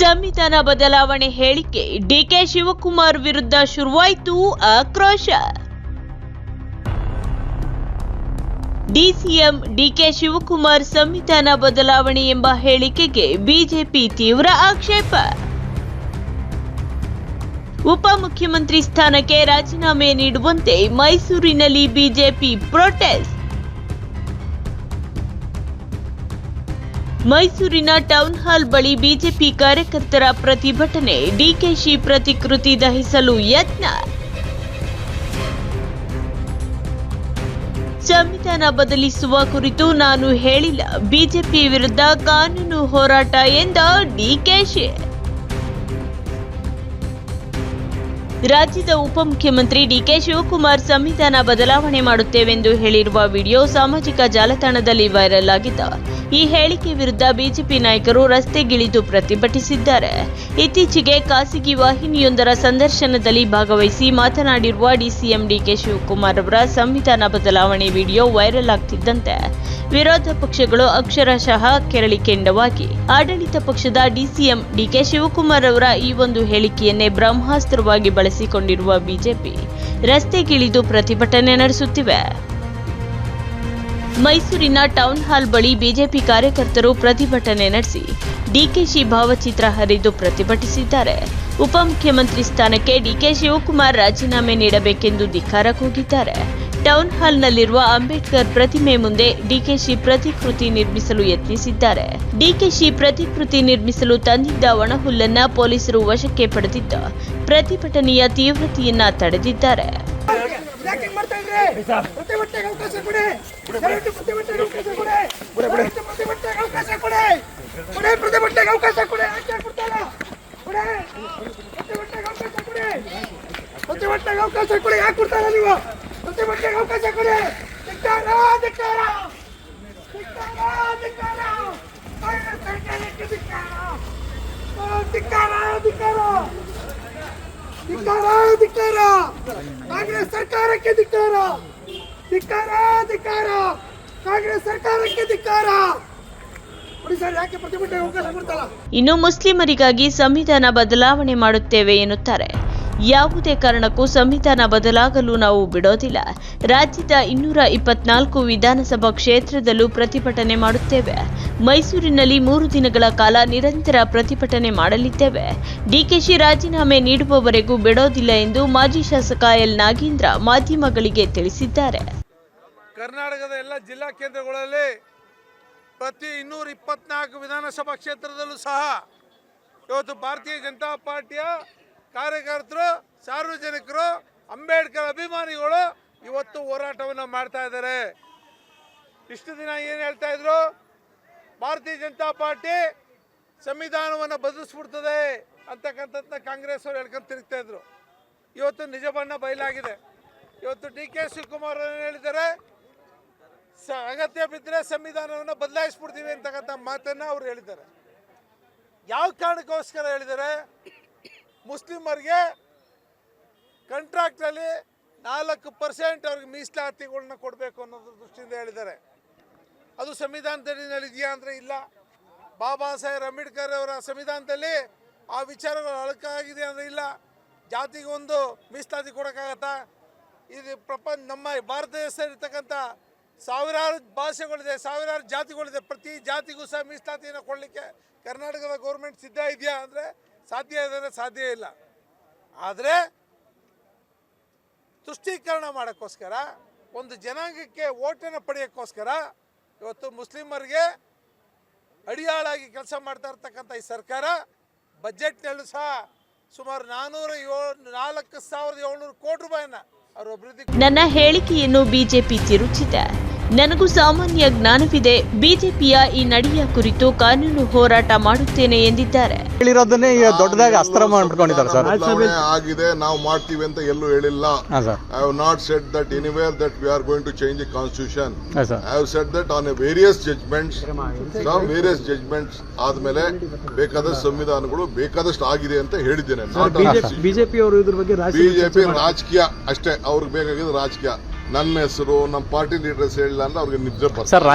ಸಂವಿಧಾನ ಬದಲಾವಣೆ ಹೇಳಿಕೆ ಡಿಕೆ ಶಿವಕುಮಾರ್ ವಿರುದ್ಧ ಶುರುವಾಯಿತು ಆಕ್ರೋಶ. ಡಿಸಿಎಂ ಡಿಕೆ ಶಿವಕುಮಾರ್ ಸಂವಿಧಾನ ಬದಲಾವಣೆ ಎಂಬ ಹೇಳಿಕೆಗೆ ಬಿಜೆಪಿ ತೀವ್ರ ಆಕ್ಷೇಪ. ಉಪಮುಖ್ಯಮಂತ್ರಿ ಸ್ಥಾನಕ್ಕೆ ರಾಜೀನಾಮೆ ನೀಡುವಂತೆ ಮೈಸೂರಿನಲ್ಲಿ ಬಿಜೆಪಿ ಪ್ರೊಟೆಸ್ಟ್. ಮೈಸೂರಿನ ಟೌನ್ ಹಾಲ್ ಬಳಿ ಬಿಜೆಪಿ ಕಾರ್ಯಕರ್ತರ ಪ್ರತಿಭಟನೆ, ಡಿಕೆಶಿ ಪ್ರತಿಕೃತಿ ದಹಿಸಲು ಯತ್ನ. ಸಂವಿಧಾನ ಬದಲಿಸುವ ಕುರಿತು ನಾನು ಹೇಳಿಲ್ಲ. ಬಿಜೆಪಿ ವಿರುದ್ಧ ಕಾನೂನು ಹೋರಾಟ ಎಂದ ಡಿಕೆಶಿ. ರಾಜ್ಯದ ಉಪಮುಖ್ಯಮಂತ್ರಿ ಡಿಕೆ ಶಿವಕುಮಾರ್ ಸಂವಿಧಾನ ಬದಲಾವಣೆ ಮಾಡುತ್ತೇವೆಂದು ಹೇಳಿರುವ ವಿಡಿಯೋ ಸಾಮಾಜಿಕ ಜಾಲತಾಣದಲ್ಲಿ ವೈರಲ್ ಆಗಿದ್ದ ಈ ಹೇಳಿಕೆ ವಿರುದ್ಧ ಬಿಜೆಪಿ ನಾಯಕರು ರಸ್ತೆಗಿಳಿದು ಪ್ರತಿಭಟಿಸಿದ್ದಾರೆ. ಇತ್ತೀಚೆಗೆ ಖಾಸಗಿ ವಾಹಿನಿಯೊಂದರ ಸಂದರ್ಶನದಲ್ಲಿ ಭಾಗವಹಿಸಿ ಮಾತನಾಡಿರುವ ಡಿಸಿಎಂ ಡಿಕೆ ಶಿವಕುಮಾರ್ ಅವರ ಸಂವಿಧಾನ ಬದಲಾವಣೆ ವಿಡಿಯೋ ವೈರಲ್ ಆಗ್ತಿದ್ದಂತೆ. ವಿರೋಧ ಪಕ್ಷಗಳು ಅಕ್ಷರಶಃ ಕೆರಳಿಕೆಂಡವಾಗಿ ಆಡಳಿತ ಪಕ್ಷದ ಡಿಸಿಎಂ ಡಿಕೆ ಶಿವಕುಮಾರ್ ಅವರ ಈ ಒಂದು ಹೇಳಿಕೆಯನ್ನೇ ಬ್ರಹ್ಮಾಸ್ತ್ರವಾಗಿ ಬಳಸಿಕೊಂಡಿರುವ ಬಿಜೆಪಿ. ರಸ್ತೆಗಿಳಿದು ಪ್ರತಿಭಟನೆ ನಡೆಸುತ್ತಿವೆ. ಮೈಸೂರಿನ ಟೌನ್ ಹಾಲ್ ಬಳಿ ಬಿಜೆಪಿ ಕಾರ್ಯಕರ್ತರು ಪ್ರತಿಭಟನೆ ನಡೆಸಿ ಡಿಕೆಶಿ ಭಾವಚಿತ್ರ ಹರಿದು ಪ್ರತಿಭಟಿಸಿದ್ದಾರೆ. ಉಪಮುಖ್ಯಮಂತ್ರಿ ಸ್ಥಾನಕ್ಕೆ ಡಿಕೆ ಶಿವಕುಮಾರ್ ರಾಜೀನಾಮೆ ನೀಡಬೇಕೆಂದು ಧಿಕ್ಕಾರ ಕೂಗಿದ್ದಾರೆ. ಟೌನ್ ಹಾಲ್ನಲ್ಲಿರುವ ಅಂಬೇಡ್ಕರ್ ಪ್ರತಿಮೆ ಮುಂದೆ ಡಿಕೆಶಿ ಪ್ರತಿಕೃತಿ ನಿರ್ಮಿಸಲು ಯತ್ನಿಸಿದ್ದಾರೆ. ಡಿಕೆಶಿ ಪ್ರತಿಕೃತಿ ನಿರ್ಮಿಸಲು ತಂದಿದ್ದ ಒಣಹುಲ್ಲನ್ನ ಪೊಲೀಸರು ವಶಕ್ಕೆ ಪಡೆದಿದ್ದ ಪ್ರತಿಭಟನೆಯ ತೀವ್ರತೆಯನ್ನ ತಡೆದಿದ್ದಾರೆ. ಅವಕಾಶ ಕೊಡಿ. ಯಾಕೆ ಕೊಡ್ತಾರ ನೀವು? ಪ್ರತಿಭಟನೆಗೆ ಅವಕಾಶ ಕೊಡಿ ಧಿಕ್ಕಾರ ಧಿಕ್ಕಾರ ಧಿಕ್ಕಾರ ಧಿಕ್ಕಾರ ಧಿಕ್ಕಾರ ಧಿಕ್ಕಾರ ಕಾಂಗ್ರೆಸ್ ಸರ್ಕಾರಕ್ಕೆ ಧಿಕ್ಕಾರ ಧಿಕ್ಕಾರ ಧಿಕ್ಕಾರ ಕಾಂಗ್ರೆಸ್ ಸರ್ಕಾರಕ್ಕೆ ಧಿಕ್ಕಾರ ಇನ್ನು ಮುಸ್ಲಿಮರಿಗಾಗಿ ಸಂವಿಧಾನ ಬದಲಾವಣೆ ಮಾಡುತ್ತೇವೆ ಎನ್ನುತ್ತಾರೆ. ಯಾವುದೇ ಕಾರಣಕ್ಕೂ ಸಂವಿಧಾನ ಬದಲಾಗಲು ನಾವು ಬಿಡೋದಿಲ್ಲ. ರಾಜ್ಯದ ಇನ್ನೂರ ಇಪ್ಪತ್ನಾಲ್ಕು ವಿಧಾನಸಭಾ ಕ್ಷೇತ್ರದಲ್ಲೂ ಪ್ರತಿಭಟನೆ ಮಾಡುತ್ತೇವೆ. ಮೈಸೂರಿನಲ್ಲಿ ಮೂರು ದಿನಗಳ ಕಾಲ ನಿರಂತರ ಪ್ರತಿಭಟನೆ ಮಾಡಲಿದ್ದೇವೆ. ಡಿಕೆಶಿ ರಾಜೀನಾಮೆ ನೀಡುವವರೆಗೂ ಬಿಡೋದಿಲ್ಲ ಎಂದು ಮಾಜಿ ಶಾಸಕ ಎಲ್. ನಾಗೇಂದ್ರ ಮಾಧ್ಯಮಗಳಿಗೆ ತಿಳಿಸಿದ್ದಾರೆ. ಕರ್ನಾಟಕದ ಎಲ್ಲ ಜಿಲ್ಲಾ ಕೇಂದ್ರಗಳಲ್ಲಿ ಪ್ರತಿ ಇನ್ನೂರ ಇಪ್ಪತ್ನಾಲ್ಕು ವಿಧಾನಸಭಾ ಕ್ಷೇತ್ರದಲ್ಲೂ ಸಹ ಇವತ್ತು ಭಾರತೀಯ ಜನತಾ ಪಾರ್ಟಿಯ ಕಾರ್ಯಕರ್ತರು, ಸಾರ್ವಜನಿಕರು, ಅಂಬೇಡ್ಕರ್ ಅಭಿಮಾನಿಗಳು ಇವತ್ತು ಹೋರಾಟವನ್ನು ಮಾಡ್ತಾ ಇದ್ದಾರೆ. ಇಷ್ಟು ದಿನ ಏನು ಹೇಳ್ತಾ ಇದ್ರು? ಭಾರತೀಯ ಜನತಾ ಪಾರ್ಟಿ ಸಂವಿಧಾನವನ್ನು ಬದಲಿಸ್ಬಿಡ್ತದೆ ಅಂತಕ್ಕಂಥದ್ದನ್ನ ಕಾಂಗ್ರೆಸ್ ಅವರು ಹೇಳ್ಕೊಂಡು ತಿರುಗ್ತಾ ಇದ್ರು. ಇವತ್ತು ನಿಜ ಬಣ್ಣ ಬಯಲಾಗಿದೆ. ಇವತ್ತು ಡಿ ಕೆ ಶಿವಕುಮಾರ್ ಏನು ಹೇಳಿದ್ದಾರೆ? ಸ, ಅಗತ್ಯ ಬಿದ್ದರೆ ಸಂವಿಧಾನವನ್ನು ಬದಲಾಯಿಸ್ಬಿಡ್ತೀವಿ ಅಂತಕ್ಕಂಥ ಮಾತನ್ನು ಅವ್ರು ಹೇಳಿದ್ದಾರೆ. ಯಾವ ಕಾರಣಕ್ಕೋಸ್ಕರ ಹೇಳಿದ್ದಾರೆ? ಮುಸ್ಲಿಮರಿಗೆ ಕಂಟ್ರಾಕ್ಟಲ್ಲಿ ನಾಲ್ಕು ಪರ್ಸೆಂಟ್ ಅವ್ರಿಗೆ ಮೀಸಲಾತಿಗಳನ್ನ ಕೊಡಬೇಕು ಅನ್ನೋದ್ರ ದೃಷ್ಟಿಯಿಂದ ಹೇಳಿದ್ದಾರೆ. ಅದು ಸಂವಿಧಾನದಲ್ಲಿ ಇದೆಯಾ ಅಂದರೆ ಇಲ್ಲ. ಬಾಬಾ ಸಾಹೇಬ್ ಅಂಬೇಡ್ಕರ್ ಅವರ ಸಂವಿಧಾನದಲ್ಲಿ ಆ ವಿಚಾರಗಳು ಅಳಕಾಗಿದೆ ಅಂದರೆ ಇಲ್ಲ. ಜಾತಿಗೆ ಒಂದು ಮೀಸಲಾತಿ ಕೊಡೋಕ್ಕಾಗತ್ತಾ? ಇದು ಪ್ರಪಂಚ ನಮ್ಮ ಭಾರತ ದೇಶದಲ್ಲಿರ್ತಕ್ಕಂಥ ಸಾವಿರಾರು ಭಾಷೆಗಳಿದೆ, ಸಾವಿರಾರು ಜಾತಿಗಳಿದೆ. ಪ್ರತಿ ಜಾತಿಗೂ ಸಹ ಮೀಸಲಾತಿಯನ್ನು ಕೊಡಲಿಕ್ಕೆ ಕರ್ನಾಟಕದ ಗೌರ್ಮೆಂಟ್ ಸಿದ್ಧ ಇದೆಯಾ ಅಂದರೆ ಸಾಧ್ಯ ಇದೆ ಸಾಧ್ಯ ಇಲ್ಲ. ಆದರೆ ತುಷ್ಟೀಕರಣ ಮಾಡೋಕ್ಕೋಸ್ಕರ, ಒಂದು ಜನಾಂಗಕ್ಕೆ ಓಟನ್ನು ಪಡೆಯೋಕ್ಕೋಸ್ಕರ ಇವತ್ತು ಮುಸ್ಲಿಮರಿಗೆ ಅಡಿಯಾಳಾಗಿ ಕೆಲಸ ಮಾಡ್ತಾ ಇರ್ತಕ್ಕಂಥ ಈ ಸರ್ಕಾರ ಬಜೆಟ್ನಲ್ಲೂ ಸಹ ಸುಮಾರು ನಾನ್ನೂರ ಏಳು, ನಾಲ್ಕು ಸಾವಿರದ ಏಳ್ನೂರು ಕೋಟಿ ರೂಪಾಯಿನ ಅವರು ಅಭಿವೃದ್ಧಿ ನನ್ನ ಹೇಳಿಕೆಯನ್ನು ಬಿಜೆಪಿ ತಿರುಚಿದೆ. ನನಗೂ ಸಾಮಾನ್ಯ ಜ್ಞಾನವಿದೆ. ಬಿಜೆಪಿಯ ಈ ನಡೆಯ ಕುರಿತು ಕಾನೂನು ಹೋರಾಟ ಮಾಡುತ್ತೇನೆ ಎಂದಿದ್ದಾರೆ. ಹೇಳಿರೋದನ್ನೇ ಈಗ ದೊಡ್ಡದಾಗಿ ಅಸ್ತ್ರ ಮಾಡ್ಕೊಂಡಿದ್ದಾರೆ ಸರ್. ಆಗಿದೆ ನಾವು ಮಾಡ್ತೀವಿ ಅಂತ ಎಲ್ಲೂ ಹೇಳಿಲ್ಲ. ಹಾಂ sir. I have not said that anywhere that we are going to change the constitution have sir. I have said that on a various judgments various judgments ಆದ್ಮೇಲೆ ಬೇಕಾದಷ್ಟು ಸಂವಿಧಾನಗಳು ಬೇಕಾದಷ್ಟು ಆಗಿದೆ ಅಂತ ಹೇಳಿದ್ದೇನೆ. ಬಿಜೆಪಿ ಅವರು ಇದ್ರ ಬಗ್ಗೆ ರಾಜಕೀಯ ಬಿಜೆಪಿ ರಾಜಕೀಯ ಅಷ್ಟೇ ಅವ್ರಿಗೆ ಬೇಕಾಗಿದ್ದು ರಾಜಕೀಯ. ನನ್ನ ಹೆಸರು ನಮ್ಮ ಪಾರ್ಟಿ ಲೀಡರ್ಸ್ ಹೇಳಿಲ್ಲ ಅಂದ್ರೆ ಅವ್ರಿಗೆ ನಿದ್ರೆ ಬರ್ತದೆ ಸರ್